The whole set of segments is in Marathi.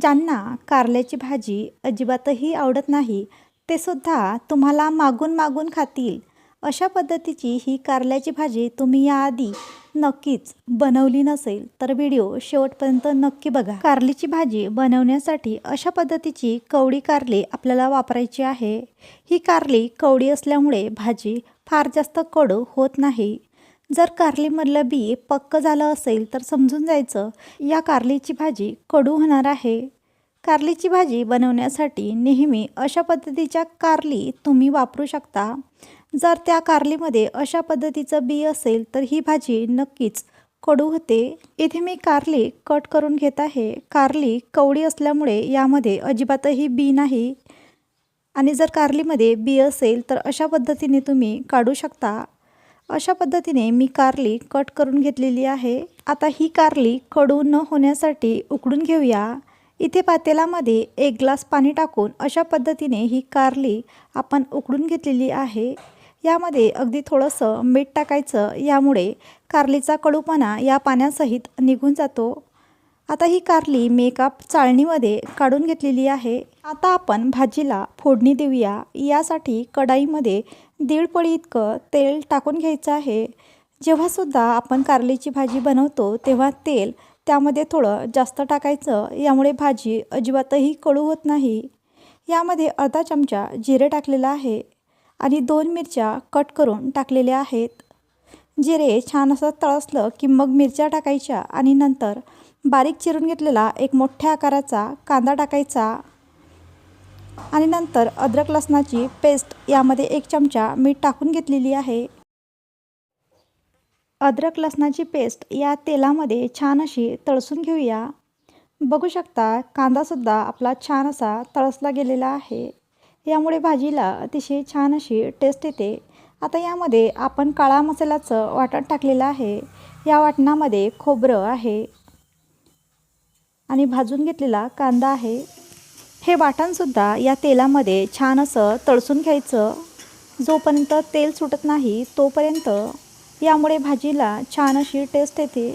ज्यांना कारल्याची भाजी अजिबातही आवडत नाही ते सुद्धा तुम्हाला मागून मागून खातील. अशा पद्धतीची ही कारल्याची भाजी तुम्ही याआधी नक्कीच बनवली नसेल तर व्हिडिओ शेवटपर्यंत नक्की बघा. कारलीची भाजी बनवण्यासाठी अशा पद्धतीची कवडी कारली आपल्याला वापरायची आहे. ही कारली कवडी असल्यामुळे भाजी फार जास्त कडू होत नाही. जर कारलीमधलं बी पक्क झालं असेल तर समजून जायचं या कारलीची भाजी कडू होणार आहे. कारलीची भाजी बनवण्यासाठी नेहमी अशा पद्धतीच्या कारली तुम्ही वापरू शकता. जर त्या कारलीमध्ये अशा पद्धतीचं बी असेल तर ही भाजी नक्कीच कडू होते. इथे मी कारली कट करून घेत आहे. कारली कवडी असल्यामुळे यामध्ये अजिबातही बी नाही. आणि जर कारलीमध्ये बी असेल तर अशा पद्धतीने तुम्ही काढू शकता. अशा पद्धतीने मी कारली कट करून घेतलेली आहे. आता ही कारली कडू न होण्यासाठी उकडून घेऊया. इथे पातेलामध्ये एक ग्लास पाणी टाकून अशा पद्धतीने ही कारली आपण उकडून घेतलेली आहे. यामध्ये अगदी थोडंसं मीठ टाकायचं. यामुळे कारलीचा कडूपणा या पाण्यासहित निघून जातो. आता ही कारली मेकअप चाळणीमध्ये काढून घेतलेली आहे. आता आपण भाजीला फोडणी देऊया. यासाठी कढाईमध्ये दीड पळी इतकं तेल टाकून घ्यायचं आहे. जेव्हासुद्धा आपण कारलीची भाजी बनवतो तेव्हा तेल त्यामध्ये थोडं जास्त टाकायचं. यामुळे भाजी अजिबातही कडू होत नाही. यामध्ये अर्धा चमचा जिरे टाकलेला आहे आणि दोन मिरच्या कट करून टाकलेल्या आहेत. जिरे छान असं तळसलं की मग मिरच्या टाकायच्या आणि नंतर बारीक चिरून घेतलेला एक मोठ्या आकाराचा कांदा टाकायचा. आणि नंतर अद्रक लसणाची पेस्ट यामध्ये एक चमचा मीठ टाकून घेतलेली आहे. अद्रक लसणाची पेस्ट या तेलामध्ये छान अशी तळसून घेऊया. बघू शकता कांदासुद्धा आपला छान असा तळसला गेलेला आहे. यामुळे भाजीला अतिशय छान अशी टेस्ट येते. आता यामध्ये आपण काळा मसाल्याचं वाटण टाकलेलं आहे. या वाटणामध्ये खोबरं आहे. आणि भाजून घेतलेला कांदा आहे. हे वाटणसुद्धा या तेलामध्ये छान असं तळसून घ्यायचं. जोपर्यंत तेल सुटत नाही तोपर्यंत यामुळे भाजीला छान अशी टेस्ट येते.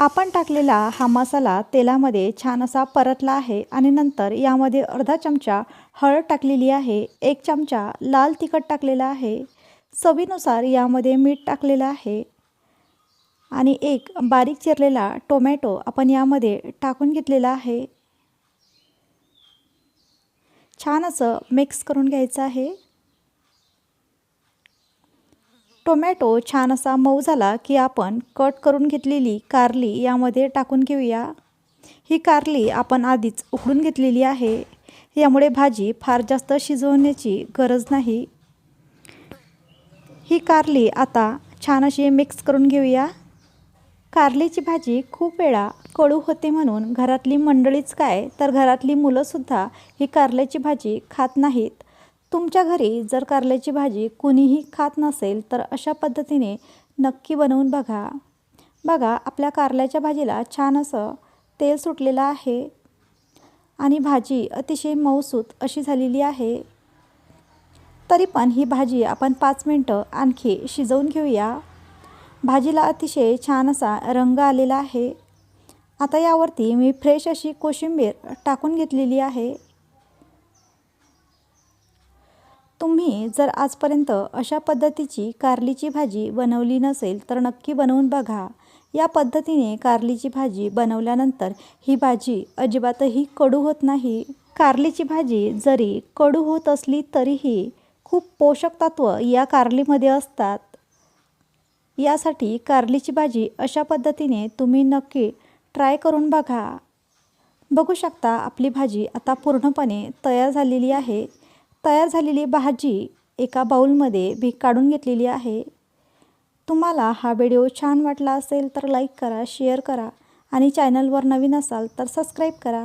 आपण टाकलेला हा मसाला तेलामध्ये छान असा परतला आहे आणि नंतर यामध्ये अर्धा चमचा हळद टाकलेली आहे. एक चमचा लाल तिखट टाकलेला आहे. चवीनुसार यामध्ये मीठ टाकलेलं आहे. आणि एक बारीक चिरलेला टोमॅटो आपण यामध्ये टाकून घेतलेला आहे. छान असं मिक्स करून घ्यायचं आहे. टोमॅटो छान असा मऊ झाला की आपण कट करून घेतलेली कारली यामध्ये टाकून घेऊया. ही कारली आपण आधीच उकडून घेतलेली आहे. यामुळे भाजी फार जास्त शिजवण्याची गरज नाही. ही कारली आता छान अशी मिक्स करून घेऊया. कारलीची भाजी खूप वेळा कळू होते म्हणून घरातली मंडळीच काय तर घरातली मुलंसुद्धा ही कारल्याची भाजी खात नाहीत. तुमच्या घरी जर कारल्याची भाजी कुणीही खात नसेल तर अशा पद्धतीने नक्की बनवून बघा. बघा आपल्या कारल्याच्या भाजीला छान असं तेल सुटलेलं आहे. आणि भाजी अतिशय मऊसूत अशी झालेली आहे. तरी पण ही भाजी आपण पाच मिनटं आणखी शिजवून घेऊया. भाजीला अतिशय छान असा रंग आलेला आहे. आता यावरती मी फ्रेश अशी कोशिंबीर टाकून घेतलेली आहे. तुम्ही जर आजपर्यंत अशा पद्धतीची कारलीची भाजी बनवली नसेल तर नक्की बनवून बघा. या पद्धतीने कारलीची भाजी बनवल्यानंतर ही भाजी अजिबातही कडू होत नाही. कारलीची भाजी जरी कडू होत असली तरीही खूप पोषक तत्व या कारलीमध्ये असतात. यासाठी कारलीची भाजी अशा पद्धतीने तुम्ही नक्की ट्राय करून बघा. बघू शकता आपली भाजी आता पूर्णपणे तयार झालेली आहे. तयार झालेली भाजी एका बाऊलमध्ये भी काढून घेतलेली आहे. तुम्हाला हा व्हिडिओ छान वाटला असेल तर लाईक करा शेअर करा आणि चॅनलवर नवीन असाल तर सबस्क्राईब करा.